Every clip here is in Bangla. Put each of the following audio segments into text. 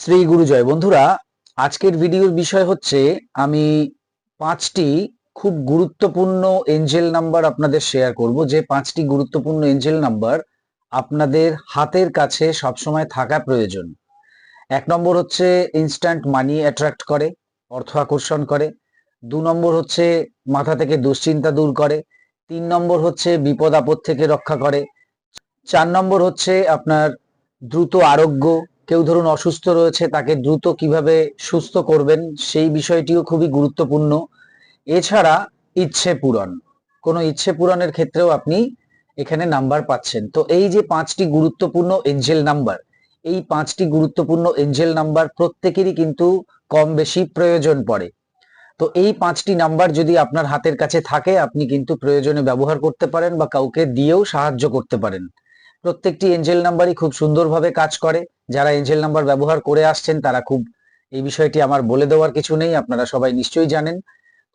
শ্রী গুরুজয় বন্ধুরা, আজকের ভিডিওর বিষয় হচ্ছে, আমি পাঁচটি খুব গুরুত্বপূর্ণ এঞ্জেল নাম্বার আপনাদের শেয়ার করব। যে পাঁচটি গুরুত্বপূর্ণ এঞ্জেল নাম্বার আপনাদের হাতের কাছে সবসময় থাকা প্রয়োজন। এক নম্বর হচ্ছে ইনস্ট্যান্ট মানি অ্যাট্রাক্ট করে, অর্থ আকর্ষণ করে। দু নম্বর হচ্ছে, মাথা থেকে দুশ্চিন্তা দূর করে। তিন নম্বর হচ্ছে, বিপদ আপদ থেকে রক্ষা করে। চার নম্বর হচ্ছে, আপনার দ্রুত আরোগ্য কেউ ধরুন অসুস্থ রয়েছে, তাকে দ্রুত কীভাবে সুস্থ করবেন সেই বিষয়টিও খুবই গুরুত্বপূর্ণ। এছাড়া ইচ্ছে পূরণ। কোনো ইচ্ছে পূরণের ক্ষেত্রেও আপনি এখানে নাম্বার পাচ্ছেন। তো এই যে পাঁচটি গুরুত্বপূর্ণ এঞ্জেল নাম্বার, এই পাঁচটি গুরুত্বপূর্ণ এঞ্জেল নাম্বার প্রত্যেকেরই কিন্তু কম বেশি প্রয়োজন পড়ে। তো এই পাঁচটি নাম্বার যদি আপনার হাতের কাছে থাকে, আপনি কিন্তু প্রয়োজনে ব্যবহার করতে পারেন বা কাউকে দিয়েও সাহায্য করতে পারেন। প্রত্যেকটি এঞ্জেল নাম্বারই খুব সুন্দরভাবে কাজ করে। যারা এঞ্জেল নাম্বার ব্যবহার করে আসছেন, তারা খুব এই বিষয়টি আমার বলে দেওয়ার কিছু নেই, আপনারা সবাই নিশ্চয়ই জানেন।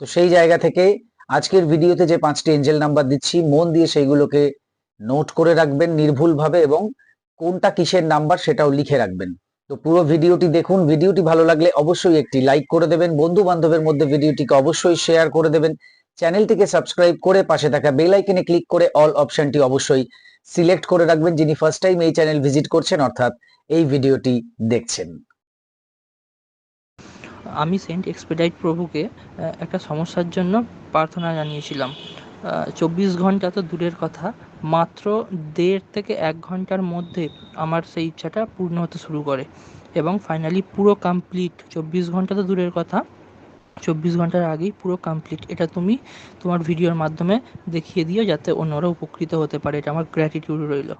তো সেই জায়গা থেকে আজকের ভিডিওতে যে পাঁচটি এঞ্জেল নাম্বার দিচ্ছি, মন দিয়ে সেইগুলোকে নোট করে রাখবেন নির্ভুলভাবে এবং কোনটা কিসের নাম্বার সেটাও লিখে রাখবেন। তো পুরো ভিডিওটি দেখুন, ভিডিওটি ভালো লাগলে অবশ্যই একটি লাইক করে দেবেন বন্ধু বান্ধবের মধ্যে ভিডিওটিকে অবশ্যই শেয়ার করে দেবেন। চ্যানেলটিকে সাবস্ক্রাইব করে পাশে থাকা বেল আইকনে ক্লিক করে অল অপশনটি অবশ্যই সিলেক্ট করে রাখবেন, যিনি ফার্স্ট টাইম এই চ্যানেল ভিজিট করছেন, অর্থাৎ এই ভিডিওটি দেখছেন। আমি সেন্ট এক্সপেডাইট প্রভুকে একটা সমস্যার জন্য প্রার্থনা জানিয়েছিলাম। চব্বিশ ঘণ্টা তো দূরের কথা, মাত্র দেড় থেকে এক ঘণ্টার মধ্যে আমার সেই ইচ্ছাটা পূর্ণ হতে শুরু করে। এবং ফাইনালি পুরো কমপ্লিট চব্বিশ ঘণ্টা তো দূরের কথা, চব্বিশ ঘণ্টার আগেই পুরো কমপ্লিট এটা তুমি তোমার ভিডিওর মাধ্যমে দেখিয়ে দিও যাতে অন্যরা উপকৃত হতে পারে। এটা আমার গ্র্যাটিটিউড রইল।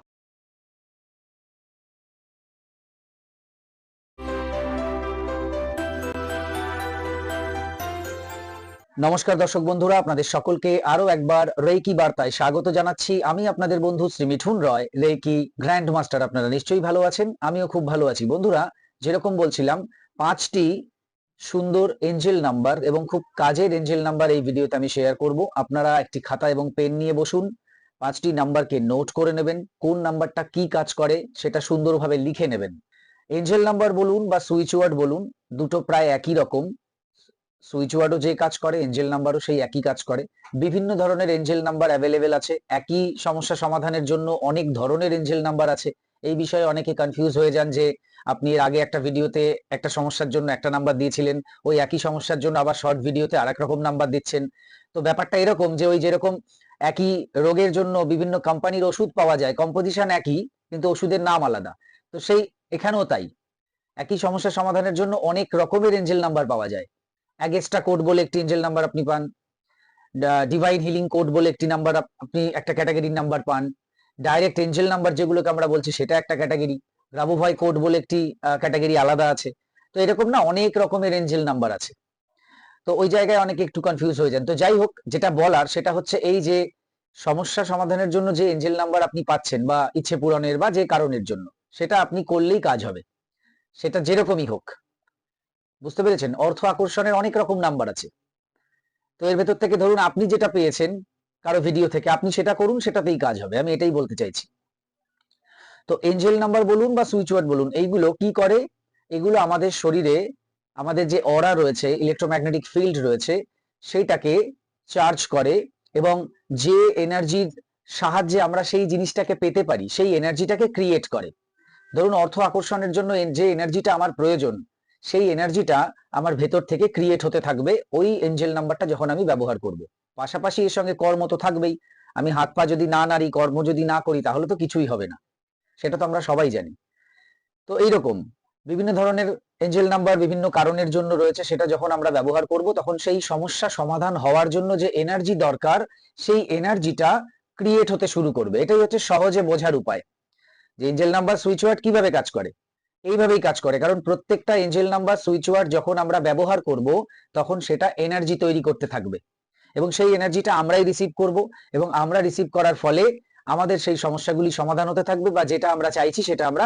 নমস্কার দর্শক বন্ধুরা, আপনাদের সকলকে আরও একবার রেকি বার্তায় স্বাগত জানাচ্ছি। আমি আপনাদের বন্ধু Shri Mithun Roy reiki grand master আপনারা নিশ্চয়ই ভালো আছেন, আমিও খুব ভালো আছি। বন্ধুরা, যেরকম বলছিলাম, পাঁচটি সুন্দর এঞ্জেল নাম্বার এবং খুব কাজের এঞ্জেল নাম্বার এই ভিডিওতে আমি শেয়ার করব। আপনারা একটি খাতা এবং পেন নিয়ে বসুন, পাঁচটি নাম্বারকে নোট করে নেবেন, কোন নাম্বারটা কি কাজ করে সেটা সুন্দরভাবে লিখে নেবেন। এঞ্জেল নাম্বার বলুন বা সুইচ ওয়ার্ড বলুন, দুটো প্রায় একই রকম। সুইচ ওয়ার্ডও যে কাজ করে এঞ্জেল নাম্বারও সেই একই কাজ করে। বিভিন্ন ধরনের এঞ্জেল নাম্বার অ্যাভেলেবেল আছে। একই সমস্যা সমাধানের জন্য অনেক ধরনের এঞ্জেল নাম্বার আছে। এই বিষয়ে অনেকে কনফিউজ হয়ে যান যে, আপনি এর আগে একটা ভিডিওতে একটা সমস্যার জন্য একটা নাম্বার দিয়েছিলেন, ওই একই সমস্যার জন্য আবার শর্ট ভিডিওতে আরেক রকম নাম্বার দিচ্ছেন। তো ব্যাপারটা এরকম যে, ওই যেরকম একই রোগের জন্য বিভিন্ন কোম্পানির ওষুধ পাওয়া যায় কম্পোজিশন একই, কিন্তু ওষুধের নাম আলাদা। তো সেই, এখানেও তাই। একই সমস্যা সমাধানের জন্য অনেক রকমের এঞ্জেল নাম্বার পাওয়া যায়। অ্যাগেস্টা কোড বলে একটি এঞ্জেল নাম্বার আপনি পান। ডিভাইন হিলিং কোড বলে একটি নাম্বার আপনি একটা ক্যাটাগরির নাম্বার পান। ডাইরেক্ট এঞ্জেল নাম্বার যেগুলোকে আমরা বলছি সেটা একটা ক্যাটাগরি রাবুভাই কোড বলে একটি ক্যাটাগরি আলাদা আছে। তো এরকম না অনেক রকমের এঞ্জেল নাম্বার আছে। তো ওই জায়গায় অনেকে একটু কনফিউজ হয়ে যান। তো যাই হোক, যেটা বলার সেটা হচ্ছে এই যে সমস্যা সমাধানের জন্য যে এঞ্জেল নাম্বার আপনি পাচ্ছেন বা ইচ্ছে পূরণের বা যে কারণের জন্য, সেটা আপনি করলেই কাজ হবে। সেটা যেরকমই হোক। বুঝতে পেরেছেন? অর্থ আকর্ষণের অনেক রকম নাম্বার আছে। তো এর ভেতর থেকে ধরুন আপনি যেটা পেয়েছেন, কারও ভিডিও থেকে, আপনি সেটা করুন, সেটাতেই কাজ হবে। আমি এটাই বলতে চাইছি। তো এঞ্জেল নাম্বার বলুন বা সুইচ ওয়ার্ড বলুন, এইগুলো কি করে? এগুলো আমাদের শরীরে, আমাদের যে অরা রয়েছে ইলেকট্রোম্যাগনেটিক ফিল্ড রয়েছে, সেইটাকে চার্জ করে এবং যে এনার্জির সাহায্যে আমরা সেই জিনিসটাকে পেতে পারি, সেই এনার্জিটাকে ক্রিয়েট করে। ধরুন অর্থ আকর্ষণের জন্য যে এনার্জিটা আমার প্রয়োজন সেই এনার্জিটা আমার ভেতর থেকে ক্রিয়েট হতে থাকবে ওই এঞ্জেল নাম্বারটা যখন আমি ব্যবহার করব। পাশাপাশি এর সঙ্গে কর্ম তো থাকবেই। আমি হাত পা যদি না নাড়ি, কর্ম যদি না করি, তাহলে তো কিছুই হবে না। সেটা তো আমরা সবাই জানি। তো এইরকম বিভিন্ন ধরনের এঞ্জেল নাম্বার বিভিন্ন কারণের জন্য রয়েছে, সেটা যখন আমরা ব্যবহার করব, তখন সেই সমস্যা সমাধান হওয়ার জন্য যে এনার্জি দরকার, সেই এনার্জিটা ক্রিয়েট হতে শুরু করবে। এটাই হচ্ছে সহজে বোঝার উপায়। যে এঞ্জেল নাম্বার সুইচ ওয়ার্ড কীভাবে কাজ করে? এইভাবেই কাজ করে। কারণ প্রত্যেকটা এঞ্জেল নাম্বার সুইচ ওয়ার্ড যখন আমরা ব্যবহার করব, তখন সেটা এনার্জি তৈরি করতে থাকবে। এবং সেই এনার্জিটা আমরাই রিসিভ করব এবং আমরা রিসিভ করার ফলে আমাদের সেই সমস্যাগুলি সমাধান হতে থাকবে বা যেটা আমরা চাইছি সেটা আমরা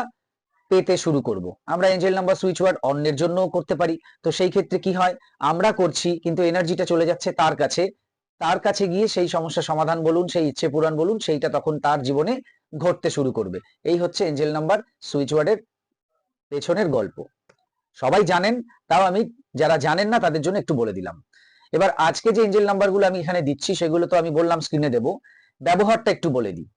পেতে শুরু করব। আমরা এঞ্জেল নাম্বার সুইচ ওয়ার্ড অন্যের জন্যও করতে পারি। তো সেই ক্ষেত্রে কি হয়? আমরা করছি, কিন্তু এনার্জিটা চলে যাচ্ছে তার কাছে। তার কাছে গিয়ে সেই সমস্যা সমাধান বলুন, সেই ইচ্ছে পূরণ বলুন, সেইটা তখন তার জীবনে ঘটতে শুরু করবে। এই হচ্ছে এঞ্জেল নাম্বার সুইচ ওয়ার্ডের পেছনের গল্প। সবাই জানেন, তাও আমি যারা জানেন না, তাদের জন্য একটু বলে দিলাম। এবার আজকে যে এঞ্জেল নাম্বারগুলো আমি এখানে দিচ্ছি, সেগুলো তো আমি বললাম স্ক্রিনে দেব। ব্যবহারটা একটু বলে দিই।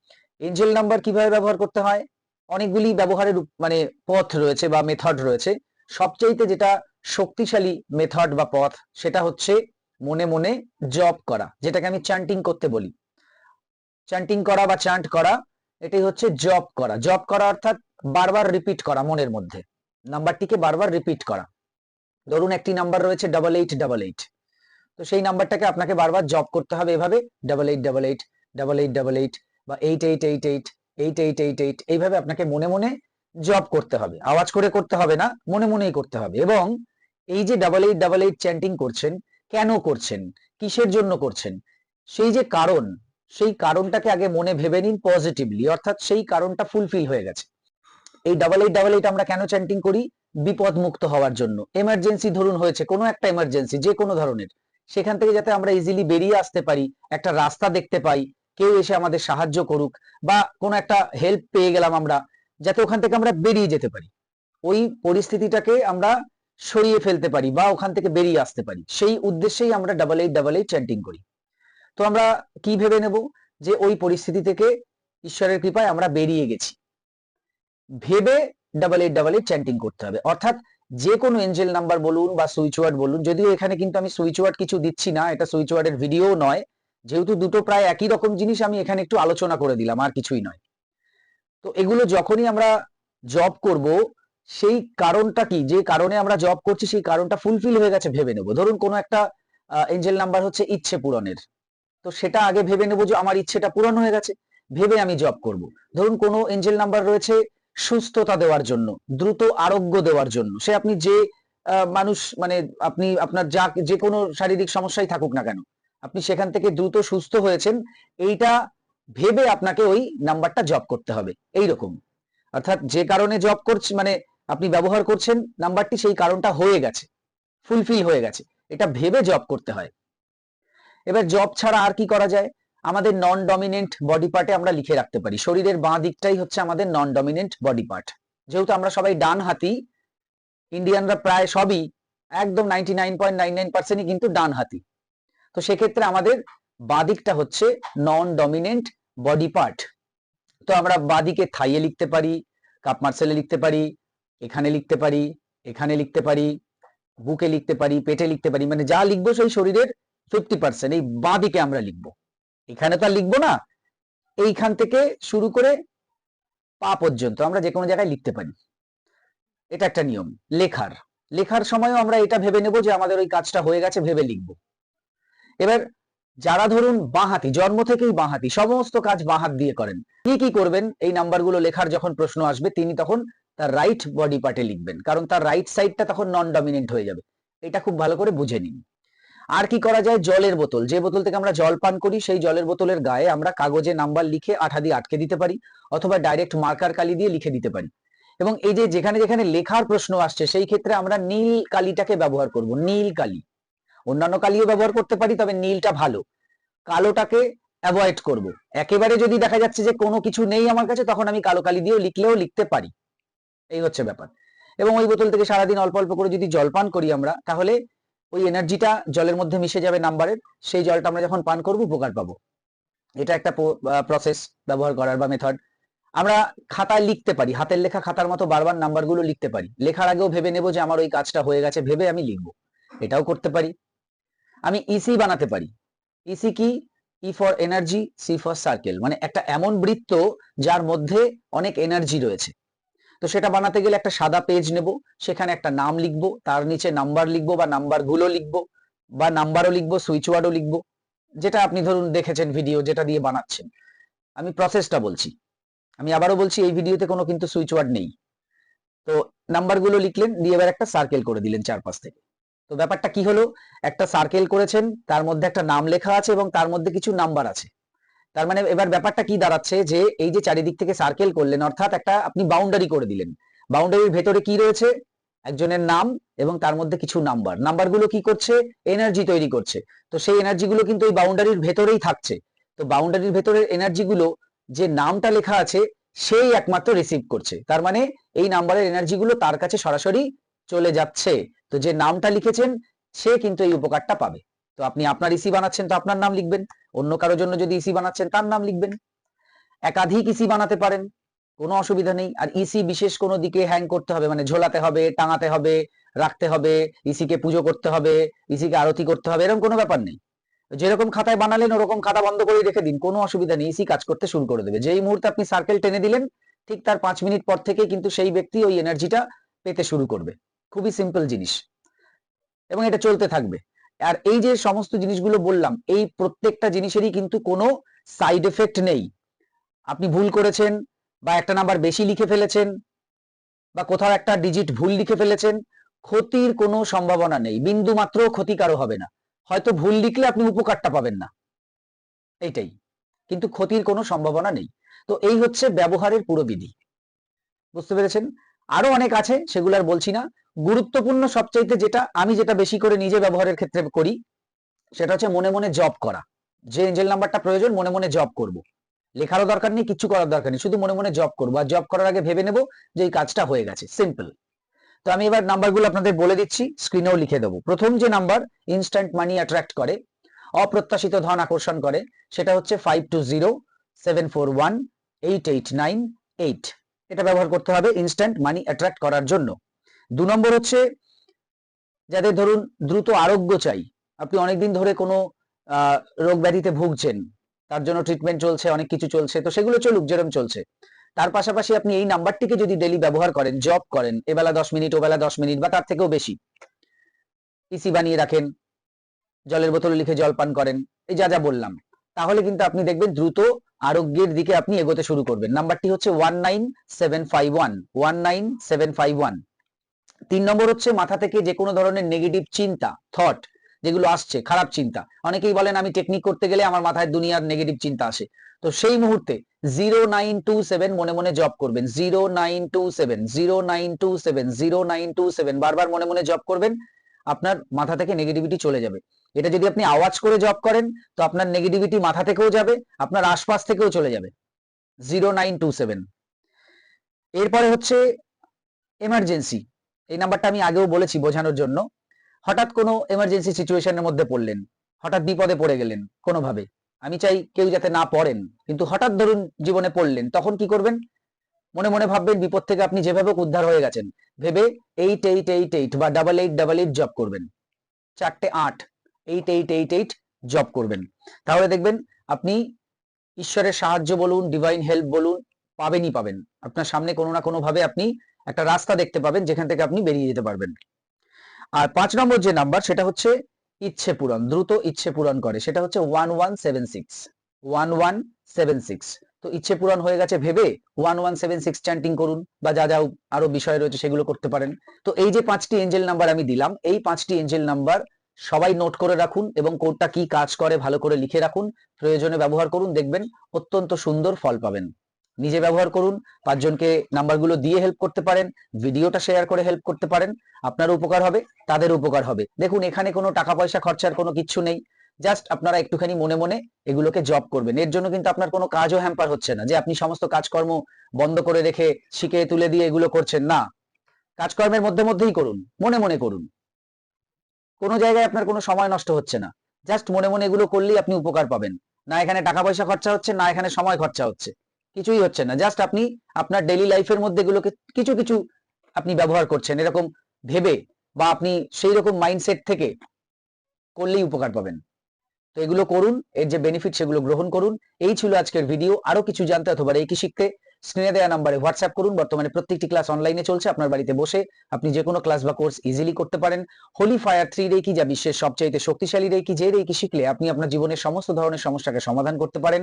এঞ্জেল নাম্বার কীভাবে ব্যবহার করতে হয়? অনেকগুলি ব্যবহারের মানে পথ রয়েছে বা মেথড রয়েছে। সবচাইতে যেটা শক্তিশালী মেথড বা পথ, সেটা হচ্ছে মনে মনে জপ করা, যেটাকে আমি চান্টিং করতে বলি। চান্টিং করা বা চান্ট করা, এটাই হচ্ছে জপ করা। জপ করা অর্থাৎ বারবার রিপিট করা মনের মধ্যে। নাম্বারটিকে বারবার রিপিট করা। ধরুন একটি নাম্বার রয়েছে ডাবল এইট ডাবল এইট তো সেই নাম্বারটাকে আপনাকে বারবার জব করতে হবে এভাবে double eight double eight double eight double eight বা eight eight eight eight eight eight eight eight এইভাবে আপনাকে মনে মনে জব করতে হবে। আওয়াজ করে করতে হবে না, মনে মনেই করতে হবে। এবং এই যে double eight double eight chanting করছেন, কেন করছেন, কিসের জন্য করছেন, সেই যে কারণ, সেই কারণটাকে আগে মনে ভেবে নিন পজিটিভলি অর্থাৎ সেই কারণটা ফুলফিল হয়ে গেছে। এই ডাবল এইট ডাবল এইট আমরা কেন চ্যান্টিং করি? বিপদ মুক্ত হওয়ার জন্য। এমার্জেন্সি ধরুন হয়েছে, কোনো একটা এমার্জেন্সি যে কোনো ধরনের। সেখান থেকে যাতে আমরা ইজিলি বেরিয়ে আসতে পারি, একটা রাস্তা দেখতে পাই, কেউ এসে আমাদের সাহায্য করুক, বা কোনো একটা হেল্প পেয়ে গেলাম আমরা, যাতে ওখান থেকে আমরা বেরিয়ে যেতে পারি। ওই পরিস্থিতিটাকে আমরা সরিয়ে ফেলতে পারি, বা ওখান থেকে বেরিয়ে আসতে পারি। সেই উদ্দেশ্যেই আমরা double eight double eight chanting করি। তো আমরা কি ভেবে নেব? যে ওই পরিস্থিতি থেকে ঈশ্বরের কৃপায় আমরা বেরিয়ে গেছি। ভেবে double eight double eight chanting করতে হবে। অর্থাৎ যে কোনো এঞ্জেল নাম্বার বলুন বা সুইচ ওয়ার্ড বলুন, যদিও এখানে কিন্তু আমি সুইচ ওয়ার্ড কিছু দিচ্ছি না, এটা সুইচ ওয়ার্ডের ভিডিও নয়। যেহেতু দুটো প্রায় একই রকম জিনিস আমি এখানে একটু আলোচনা করে দিলাম, আর কিছুই নয়। তো এগুলো যখনই আমরা জব করব, সেই কারণটা কি? যে কারণে আমরা জব করছি, সেই কারণটা ফুলফিল হয়ে গেছে, ভেবে নেব। ধরুন কোনো একটা এঞ্জেল নাম্বার হচ্ছে ইচ্ছে পূরণের। তো সেটা আগে ভেবে নেব যে আমার ইচ্ছেটা পূরণ হয়ে গেছে, ভেবে আমি জব করব। ধরুন কোনো এঞ্জেল নাম্বার রয়েছে সুস্থতা দেওয়ার জন্য, দ্রুত আরোগ্য দেওয়ার জন্য। সে আপনি যে মানুষ মানে আপনি, আপনার যা যে কোনো শারীরিক সমস্যাই থাকুক না কেন, আপনি সেখান থেকে দ্রুত সুস্থ হয়েছেন, এইটা ভেবে আপনাকে ওই নাম্বারটা জব করতে হবে এই রকম অর্থাৎ যে কারণে জব করছে মানে আপনি ব্যবহার করছেন, নাম্বারটি সেই কারণটা হয়ে গেছে, ফুলফিল হয়ে গেছে, এটা ভেবে জব করতে হয়। এবার জব ছাড়া আর কি করা যায়? আমাদের নন ডমিনেন্ট বডি পার্টে আমরা লিখে রাখতে পারি। শরীরের বাঁ দিকটাই হচ্ছে আমাদের নন ডমিনেন্ট বডি পার্ট যেহেতু আমরা সবাই ডান হাতি ইন্ডিয়ানরা প্রায় সবই একদম ninety nine point nine nine কিন্তু ডান হাতি। তো সেক্ষেত্রে আমাদের বাঁ দিকটা হচ্ছে নন ডমিনেন্ট বডি পার্ট তো আমরা বাদিকে থাইয়ে লিখতে পারি কাপ মার্সেলে লিখতে পারি, এখানে লিখতে পারি, এখানে লিখতে পারি, বুকে লিখতে পারি, পেটে লিখতে পারি মানে যা লিখব সেই শরীরের ফিফটি পার্সেন্ট এই বাদিকে আমরা লিখব। এখানে তো আর লিখব না। এইখান থেকে শুরু করে পা পর্যন্ত আমরা যে কোনো জায়গায় লিখতে পারি। এটা একটা নিয়ম, লেখার। লেখার সময়ও আমরা এটা ভেবে নেব যে আমাদের ওই কাজটা হয়ে গেছে, ভেবে লিখব। এবার যারা ধরুন বাঁহাতি, জন্ম থেকেই বাঁহাতি, সমস্ত কাজ বাঁহাত দিয়ে করেন কি কি করবেন? এই নাম্বারগুলো লেখার যখন প্রশ্ন আসবে, তিনি তখন তার রাইট বডি পার্টে লিখবেন। কারণ তার রাইট সাইডটা তখন নন ডমিনেন্ট হয়ে যাবে। এটা খুব ভালো করে বুঝে নিন। আর কি করা যায়? জলের বোতল। যে বোতল থেকে আমরা জল পান করি, সেই জলের বোতলের গায়ে আমরা কাগজে নাম্বার লিখে আঠা দিয়ে আটকে দিতে পারি অথবা ডাইরেক্ট মার্কার কালি দিয়ে লিখে দিতে পারি। এবং এই যে যেখানে যেখানে লেখার প্রশ্ন আসছে, সেই ক্ষেত্রে আমরা নীল কালিটাকে ব্যবহার করব। নীল কালি। অন্যান্য কালিও ব্যবহার করতে পারি, তবে নীলটা ভালো। কালোটাকে অ্যাভয়েড করব। একেবারে যদি দেখা যাচ্ছে যে কোনো কিছু নেই আমার কাছে, তখন আমি কালো কালি দিয়েও লিখলেও লিখতে পারি। এই হচ্ছে ব্যাপার। এবং ওই বোতল থেকে সারাদিন অল্প অল্প করে যদি জল পান করি আমরা, তাহলে ওই এনার্জিটা জলের মধ্যে মিশে যাবে নাম্বারের, সেই জলটা আমরা যখন পান করব, উপকার পাবো। এটা একটা প্রসেস ব্যবহার করার বা মেথড আমরা খাতায় লিখতে পারি, হাতের লেখা খাতার মতো বারবার নাম্বারগুলো লিখতে পারি। লেখার আগেও ভেবে নেব যে আমার ওই কাজটা হয়ে গেছে, ভেবে আমি লিখব। এটাও করতে পারি। আমি ইসি বানাতে পারি। ইসি কি? E for energy C for circle মানে একটা এমন বৃত্ত যার মধ্যে অনেক এনার্জি রয়েছে। তো সেটা বানাতে গেলে একটা সাদা পেজ নেব, সেখানে একটা নাম লিখব, তার নিচে নাম্বার লিখব বা নাম্বারগুলো লিখব বা নাম্বারও লিখব সুইচ ওয়ার্ডও লিখব, যেটা আপনি ধরুন দেখেছেন ভিডিও যেটা দিয়ে বানাচ্ছেন। আমি প্রসেসটা বলছি। আমি আবারও বলছি, এই ভিডিওতে কোনো কিন্তু সুইচ ওয়ার্ড নেই। তো নাম্বারগুলো লিখলেন, দিয়ে এবার একটা সার্কেল করে দিলেন চারপাশ থেকে। তো ব্যাপারটা কি হলো? একটা সার্কেল করেছেন, তার মধ্যে একটা নাম লেখা আছে এবং তার মধ্যে কিছু নাম্বার আছে। তার মানে এবার ব্যাপারটা কি দাঁড়াচ্ছে যে এই যে চারিদিক থেকে সার্কেল করলেন, অর্থাৎ একটা আপনি বাউন্ডারি করে দিলেন। বাউন্ডারির ভেতরে কি রয়েছে? একজনের নাম এবং তার মধ্যে কিছু নাম্বার নাম্বারগুলো কি করছে? এনার্জি তৈরি করছে। তো সেই এনার্জিগুলো কিন্তু ওই বাউন্ডারির ভেতরেই থাকছে। তো বাউন্ডারির ভেতরের এনার্জিগুলো যে নামটা লেখা আছে, সেই একমাত্র রিসিভ করছে। তার মানে এই নাম্বারের এনার্জিগুলো তার কাছে সরাসরি চলে যাচ্ছে। তো যে নামটা লিখেছেন, সে কিন্তু এই উপকারটা পাবে। তো আপনি আপনার ইসি বানাচ্ছেন, তো আপনার নাম লিখবেন। অন্য কারোর জন্য যদি ইসি বানাচ্ছেন, তার নাম লিখবেন। একাধিক ইসি বানাতে পারেন, কোনো অসুবিধা নেই। আর ইসি বিশেষ কোনো দিকে হ্যাং করতে হবে মানে ঝোলাতে হবে, টাঙাতে হবে, রাখতে হবে ইসিকে পুজো করতে হবে ইসিকে আরতি করতে হবে, এরকম কোনো ব্যাপার নেই। যেরকম খাতায় বানালেন, ওরকম খাতা বন্ধ করে রেখে দিন, কোনো অসুবিধা নেই। ইসি কাজ করতে শুরু করে দেবে। যেই মুহূর্তে আপনি সার্কেল টেনে দিলেন, ঠিক তার পাঁচ মিনিট পর থেকে কিন্তু সেই ব্যক্তি ওই এনার্জিটা পেতে শুরু করবে। খুবই সিম্পল জিনিস। এবং এটা চলতে থাকবে। আর এই যে সমস্ত জিনিসগুলো বললাম, এই প্রত্যেকটা জিনিসেরই কিন্তু কোনো সাইড এফেক্ট নেই। আপনি ভুল করেছেন বা একটা নাম্বার বেশি লিখে ফেলেছেন বা কোথাও একটা ডিজিট ভুল লিখে ফেলেছেন, ক্ষতির কোনো সম্ভাবনা নেই। বিন্দু মাত্র ক্ষতি কারও হবে না। হয়তো ভুল লিখলে আপনি উপকারটা পাবেন না। এইটাই। কিন্তু ক্ষতির কোনো সম্ভাবনা নেই। তো এই হচ্ছে ব্যবহারের পুরো বিধি বুঝতে পেরেছেন? আরও অনেক আছে, সেগুলো আর বলছি না। গুরুত্বপূর্ণ সবচাইতে যেটা আমি যেটা বেশি করে নিজে ব্যবহারের ক্ষেত্রে করি, সেটা হচ্ছে মনে মনে জব করা। যে এঞ্জেল নাম্বারটা প্রয়োজন, মনে মনে জব করব। লেখারও দরকার নেই, কিছু করার দরকার নেই, শুধু মনে মনে জব করব। আর জব করার আগে ভেবে নেব যে এই কাজটা হয়ে গেছে সিম্পল তো আমি এবার নাম্বারগুলো আপনাদের বলে দিচ্ছি স্ক্রিনেও লিখে দেবো। প্রথম যে নাম্বার ইনস্ট্যান্ট মানি অ্যাট্রাক্ট করে, অপ্রত্যাশিত ধন আকর্ষণ করে, সেটা হচ্ছে five two zero seven four one eight eight nine eight এটা ব্যবহার করতে হবে ইনস্ট্যান্ট মানি অ্যাট্রাক্ট করার জন্য। দু নম্বর হচ্ছে যাদের ধরুন দ্রুত আরোগ্য চাই, আপনি অনেকদিন ধরে কোনো রোগ ব্যাধিতে ভুগছেন, তার জন্য ট্রিটমেন্ট চলছে, অনেক কিছু চলছে, তো সেগুলো চলুক যেরকম চলছে। তার পাশাপাশি আপনি এই নাম্বারটিকে যদি ডেলি ব্যবহার করেন জব করেন, এবেলা দশ মিনিট ওবেলা দশ মিনিট বা তার থেকেও বেশি পিসি বানিয়ে রাখেন, জলের বোতলে লিখে জল পান করেন, এই যা যা বললাম, তাহলে কিন্তু আপনি দেখবেন দ্রুত আরোগ্যের দিকে আপনি এগোতে শুরু করবেন। নাম্বারটি হচ্ছে one nine seven five one one nine seven five one তিন নম্বর হচ্ছে মাথা থেকে যে কোনো ধরনের নেগেটিভ চিন্তা থট যেগুলো আসছে, খারাপ চিন্তা। অনেকেই বলেন, আমি টেকনিক করতে গেলে আমার মাথায় দুনিয়ার নেগেটিভ চিন্তা আসে। তো সেই মুহূর্তে জিরো নাইন টু সেভেন মনে মনে জব করবেন। Zero nine two seven zero nine two seven zero nine two seven বারবার মনে মনে জব করবেন, আপনার মাথা থেকে নেগেটিভিটি চলে যাবে। এটা যদি আপনি আওয়াজ করে জব করেন, তো আপনার নেগেটিভিটি মাথা থেকেও যাবে, আপনার আশপাশ থেকেও চলে যাবে। জিরো নাইন টু সেভেন এরপরে হচ্ছে এমার্জেন্সি এই নাম্বারটা আমি আগেও বলেছি বোঝানোর জন্য। হঠাৎ কোনো এমার্জেন্সি সিচুয়েশনের মধ্যে পড়লেন, হঠাৎ বিপদে পড়ে গেলেন কোনোভাবে। আমি চাই কেউ যাতে না পড়েন, কিন্তু হঠাৎ ধরুন জীবনে পড়লেন, তখন কি করবেন? মনে মনে ভাববেন বিপদ থেকে আপনি যেভাবে উদ্ধার হয়ে গেছেন, ভেবে এইট এইট এইট এইট বা ডাবল এইট ডাবল এইট জব করবেন। চারটে আট এইট এইট এইট এইট জব করবেন। তাহলে দেখবেন আপনি ঈশ্বরের সাহায্য বলুন ডিভাইন হেল্প বলুন, পাবেনই পাবেন। আপনার সামনে কোনো না কোনোভাবে আপনি একটা রাস্তা দেখতে পাবেন যেখান থেকে আপনি বেরিয়ে যেতে পারবেন। আর পাঁচ নম্বর যে নাম্বার সেটা হচ্ছে ইচ্ছে পূরণ, দ্রুত ইচ্ছে পূরণ করে, সেটা হচ্ছে one one seven six one one seven six তো ইচ্ছে পূরণ হয়ে গেছে ভেবে one one seven six chanting করুন বা যা যা আরও বিষয় রয়েছে সেগুলো করতে পারেন। তো এই যে পাঁচটি এঞ্জেল নাম্বার আমি দিলাম, এই পাঁচটি এঞ্জেল নাম্বার সবাই নোট করে রাখুন এবং কোডটা কি কাজ করে ভালো করে লিখে রাখুন, প্রয়োজনে ব্যবহার করুন, দেখবেন অত্যন্ত সুন্দর ফল পাবেন। নিজে ব্যবহার করুন, পাঁচজনকে নাম্বারগুলো দিয়ে হেল্প করতে পারেন ভিডিওটা শেয়ার করে হেল্প করতে পারেন, আপনার উপকার হবে, তাদের উপকার হবে। দেখুন, এখানে কোনো টাকা পয়সা খরচার কোনো কিচ্ছু নেই জাস্ট আপনারা একটুখানি মনে মনে এগুলোকে জব করবেন। এর জন্য কিন্তু আপনার কোনো কাজও হ্যাম্পার হচ্ছে না, যে আপনি সমস্ত কাজকর্ম বন্ধ করে রেখে শিখে তুলে দিয়ে এগুলো করছেন, না। কাজকর্মের মধ্যে মধ্যেই করুন, মনে মনে করুন। কোনো জায়গায় আপনার কোনো সময় নষ্ট হচ্ছে না জাস্ট মনে মনে এগুলো করলেই আপনি উপকার পাবেন। না এখানে টাকা পয়সা খরচা হচ্ছে, না এখানে সময় খরচা হচ্ছে। কিছুই হচ্ছে না। জাস্ট আপনি আপনার ডেইলি লাইফের মধ্যে এগুলোকে কিছু কিছু আপনি ব্যবহার করছেন। এরকম ভেবে বা আপনি সেই রকম মাইন্ডসেট থেকে করলেই উপকার পাবেন। তো এগুলো করুন, এর যে বেনিফিট সেগুলো গ্রহণ করুন। এই ছিল আজকের ভিডিও আরও কিছু জানতে অথবা এই কি শিখতে স্ক্রিনে দেওয়া নাম্বারে হোয়াটসঅ্যাপ করুন। বর্তমানে প্রত্যেকটি ক্লাস অনলাইনে চলছে। আপনার বাড়িতে বসে আপনি যে কোনো ক্লাস বা কোর্স ইজিলি করতে পারেন। হোলি ফায়ার থ্রি রেকি যা বিশ্বের সবচাইতে শক্তিশালী রেকি যে রেকি শিখলে আপনি আপনার জীবনের সমস্ত ধরনের সমস্যাকে সমাধান করতে পারেন।